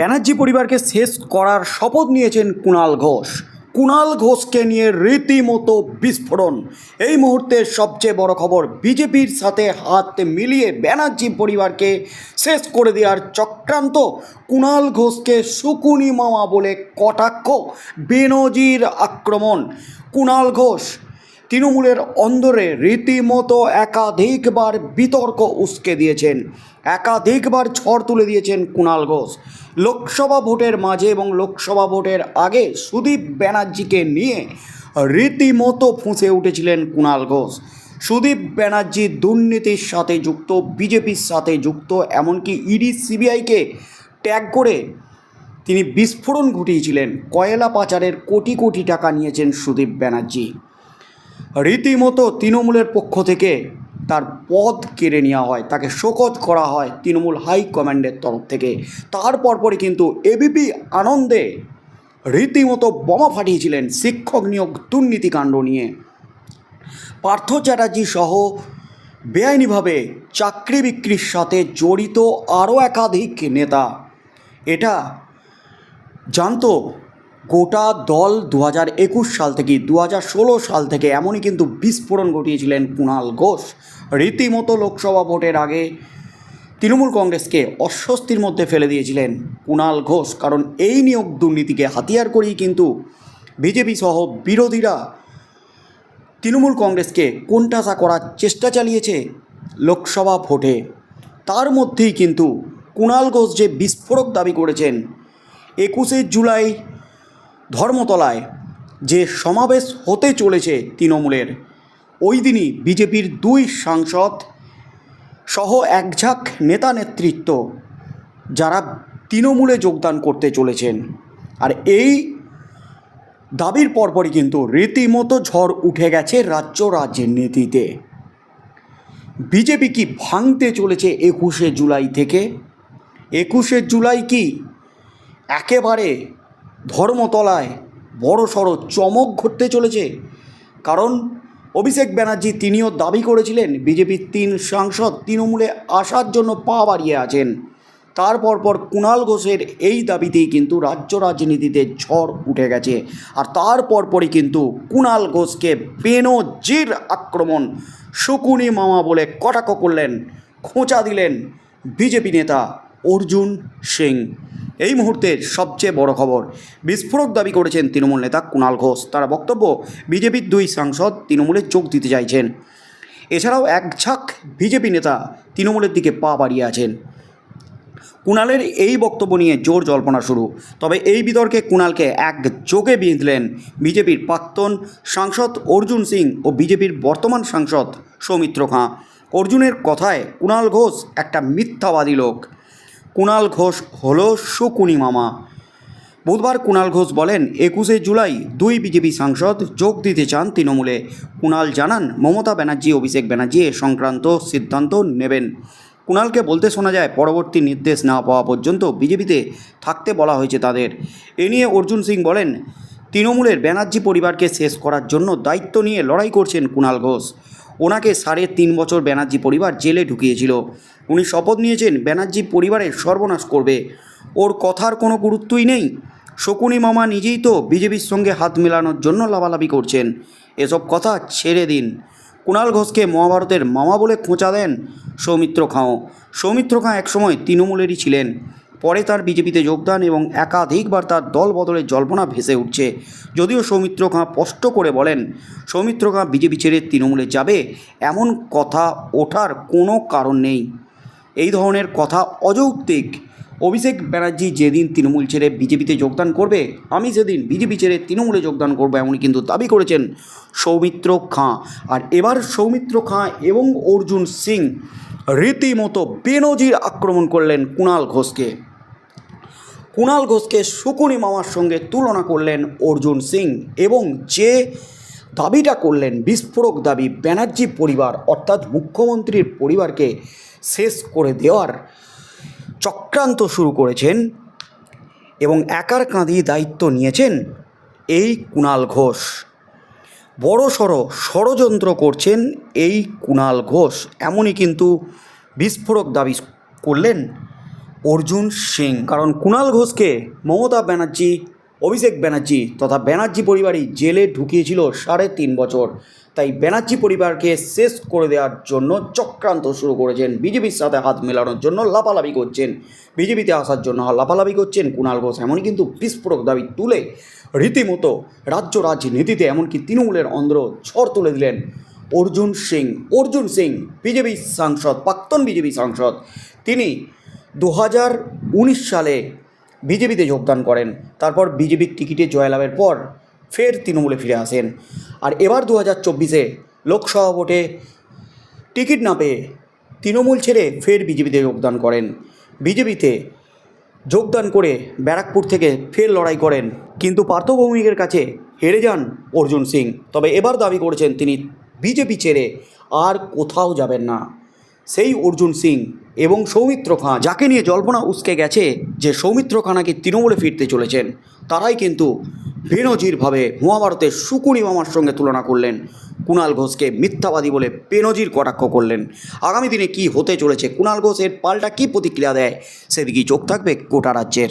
ব্যানার্জি পরিবারকে শেষ করার শপথ নিয়েছেন কুণাল ঘোষ। কুণাল ঘোষকে নিয়ে রীতিমতো বিস্ফোরণ। এই মুহূর্তের সবচেয়ে বড় খবর বিজেপির সাথে হাত মিলিয়ে ব্যানার্জি পরিবারকে শেষ করে দেওয়ার চক্রান্ত কুণাল ঘোষকে সুকুনি মামা বলে কটাক্ষ বেনজির আক্রমণ। কুণাল ঘোষ তৃণমূলের অন্দরে রীতিমতো একাধিকবার বিতর্ক উস্কে দিয়েছেন। একাধিকবার ঝড় তুলে দিয়েছেন কুণাল ঘোষ। লোকসভা ভোটের মাঝে এবং লোকসভা ভোটের আগে সুদীপ ব্যানার্জিকে নিয়ে রীতিমতো ফুঁসে উঠেছিলেন কুণাল ঘোষ। সুদীপ ব্যানার্জি দুর্নীতির সাথে যুক্ত, বিজেপির সাথে যুক্ত, এমনকি ইডি, সিবিআইকে ট্যাগ করে তিনি বিস্ফোরণ ঘটিয়েছিলেন। কয়লা পাচারের কোটি কোটি টাকা নিয়েছেন সুদীপ ব্যানার্জি। রীতিমতো তৃণমূলের পক্ষ থেকে তার পদ কেড়ে নেওয়া হয়, তাকে শোকজ করা হয় তৃণমূল হাই কমান্ডের তরফ থেকে। তার পরপরই কিন্তু এবিপি আনন্দে রীতিমতো বোমা ফাটিয়েছিলেন শিক্ষক নিয়োগ দুর্নীতিকাণ্ড নিয়ে। পার্থ চ্যাটার্জি সহ বেআইনিভাবে চাকরি বিক্রির সাথে জড়িত আরও একাধিক নেতা। এটা জানতো গোটা দল দু একুশ সাল থেকে দু হাজার ষোলো সাল থেকে এমনই কিন্তু বিস্ফোরণ ঘটিয়েছিলেন কুণাল ঘোষ। রীতিমতো লোকসভা ভোটের আগে তৃণমূল কংগ্রেসকে অস্বস্তির মধ্যে ফেলে দিয়েছিলেন কুণাল ঘোষ, কারণ এই নিয়োগ দুর্নীতিকে হাতিয়ার করেই কিন্তু বিজেপি সহ বিরোধীরা তৃণমূল কংগ্রেসকে কোণঠাসা করার চেষ্টা চালিয়েছে লোকসভা ভোটে। তার মধ্যেই কিন্তু কুণাল ঘোষ যে বিস্ফোরক দাবি করেছেন, একুশে জুলাই ধর্মতলায় যে সমাবেশ হতে চলেছে তৃণমূলের ওই দিনই বিজেপির দুই সাংসদ সহ একঝাঁক নেতা নেতৃত্ব, যারা তৃণমূলে যোগদান করতে চলেছেন। আর এই দাবির পরপরই কিন্তু রীতিমতো ঝড় উঠে গেছে রাজ্য রাজনীতিতে বিজেপি কি ভাঙতে চলেছে একুশে জুলাই থেকে? একুশে জুলাই কি একেবারে ধর্মতলায় বড় সড়ো চমক ঘটতে চলেছে? কারণ অভিষেক ব্যানার্জি তিনিও দাবি করেছিলেন বিজেপির তিন সাংসদ তৃণমূলে আসার জন্য পা বাড়িয়ে আছেন। তারপর পর কুণাল ঘোষের এই দাবিতেই কিন্তু রাজ্য রাজনীতিতে ঝড় উঠে গেছে। আর তারপর পরই কিন্তু কুণাল ঘোষকে বেনজির আক্রমণ শকুনি মামা বলে কটাক্ষ করলেন, খোঁচা দিলেন বিজেপি নেতা অর্জুন সিং। এই মুহূর্তের সবচেয়ে বড় খবর। বিস্ফোরক দাবি করেছেন তৃণমূল নেতা কুণাল ঘোষ। তারা বক্তব্য, বিজেপির দুই সাংসদ তৃণমূলে যোগ দিতে চাইছেন। এছাড়াও এক ঝাঁক বিজেপি নেতা তৃণমূলের দিকে পা বাড়িয়ে আছেন। কুণালের এই বক্তব্য নিয়ে জোর জল্পনা শুরু। তবে এই বিতর্কে কুণালকে এক যোগে বিঁধলেন বিজেপির প্রাক্তন সাংসদ অর্জুন সিং ও বিজেপির বর্তমান সাংসদ সৌমিত্র খাঁ। অর্জুনের কথায় কুণাল ঘোষ একটা মিথ্যাবাদী লোক। কুণাল ঘোষ হল সুকুনি মামা। বুধবার কুণাল ঘোষ বলেন, একুশে জুলাই দুই বিজেপি সাংসদ যোগ দিতে চান তৃণমূলে। কুণাল জানান, মমতা ব্যানার্জি, অভিষেক ব্যানার্জি এ সংক্রান্ত সিদ্ধান্ত নেবেন। কুণালকে বলতে শোনা যায়, পরবর্তী নির্দেশ না পাওয়া পর্যন্ত বিজেপিতে থাকতে বলা হয়েছে তাদের। এ নিয়ে অর্জুন সিং বলেন, তৃণমূলের ব্যানার্জি পরিবারকে শেষ করার জন্য দায়িত্ব নিয়ে লড়াই করছেন কুণাল ঘোষ। ওনাকে সাড়ে তিন বছর ব্যানার্জি পরিবার জেলে ঢুকিয়েছিল। উনি শপথ নিয়েছেন, ব্যানার্জি পরিবারের সর্বনাশ করবে। ওর কথার কোনো গুরুত্বই নেই। শকুনি মামা নিজেই তো বিজেপির সঙ্গে হাত মেলানোর জন্য লাভালাভি করছেন। এসব কথা ছেড়ে দিন। কুণাল ঘোষকে মহাভারতের মামা বলে খোঁচা দেন সৌমিত্র খাঁও। সৌমিত্র খাঁ একসময় তৃণমূলেরই ছিলেন। পরে তার বিজেপিতে যোগদান এবং একাধিকবার তার দল বদলের জল্পনা ভেসে উঠছে। যদিও সৌমিত্র খাঁ স্পষ্ট করে বলেন, সৌমিত্র খাঁ বিজেপি ছেড়ে তৃণমূলে যাবে এমন কথা ওঠার কোনো কারণ নেই। এই ধরনের কথা অযৌক্তিক। অভিষেক ব্যানার্জি যেদিন তৃণমূল ছেড়ে বিজেপিতে যোগদান করবে, আমি সেদিন বিজেপি ছেড়ে তৃণমূলে যোগদান করব এমনই কিন্তু দাবি করেছেন সৌমিত্র খাঁ। আর এবার সৌমিত্র খাঁ এবং অর্জুন সিং রীতিমতো বেনজির আক্রমণ করলেন কুণাল ঘোষকে। কুণাল ঘোষকে শুকুনি মামার সঙ্গে তুলনা করলেন অর্জুন সিং এবং যে দাবিটা করলেন বিস্ফোরক দাবি ব্যানার্জি পরিবার অর্থাৎ মুখ্যমন্ত্রীর পরিবারকে শেষ করে দেওয়ার চক্রান্ত শুরু করেছেন এবং একার কাঁদিয়ে দায়িত্ব নিয়েছেন এই কুণাল ঘোষ। বড় সড় ষড়যন্ত্র করছেন এই কুণাল ঘোষ। এমনই কিন্তু বিস্ফোরক দাবি করলেন অর্জুন সিং। কারণ কুণাল ঘোষকে মমতা ব্যানার্জি, অভিষেক ব্যানার্জি তথা ব্যানার্জি পরিবারই জেলে ঢুকিয়েছিল সাড়ে তিন বছর। তাই ব্যানার্জি পরিবারকে শেষ করে দেওয়ার জন্য চক্রান্ত শুরু করেছেন। বিজেপির সাথে হাত মেলানোর জন্য লাপালাপি করছেন। বিজেপিতে আসার জন্য লাপালাপি করছেন কুণাল ঘোষ। এমনই কিন্তু বিস্ফোরক দাবি তুলে রীতিমতো রাজ্য রাজনীতিতে এমনকি তৃণমূলের অন্ধ্র ঝড় তুলে দিলেন অর্জুন সিং। অর্জুন সিং বিজেপি সাংসদ, প্রাক্তন বিজেপি সাংসদ। তিনি দু হাজার উনিশ সালে বিজেপিতে যোগদান করেন। তারপর বিজেপির টিকিটে জয়লাভের পর ফের তৃণমূলে ফিরে আসেন। আর এবার দু হাজার চব্বিশে লোকসভা ভোটে টিকিট না পেয়ে তৃণমূল ছেড়ে ফের বিজেপিতে যোগদান করেন। বিজেপিতে যোগদান করে ব্যারাকপুর থেকে ফের লড়াই করেন। কিন্তু পার্থভৌমিকের কাছে হেরে যান অর্জুন সিং। তবে এবার দাবি করেছেন তিনি, বিজেপি ছেড়ে আর কোথাও যাবেন না। সেই অর্জুন সিং এবং সৌমিত্র খাঁ, যাকে নিয়ে জল্পনা উসকে গেছে যে সৌমিত্র খাঁ নাকি তৃণমূলে ফিরতে চলেছেন, তারাই কিন্তু বেনজিরভাবে মহাভারতের শুকুনি মামার সঙ্গে তুলনা করলেন। কুণাল ঘোষকে মিথ্যাবাদী বলে বেনজির কটাক্ষ করলেন। আগামী দিনে কি হতে চলেছে, কুণাল ঘোষের পাল্টা কি প্রতিক্রিয়া দেয়, সেদিকেই চোখ থাকবে গোটা রাজ্যের।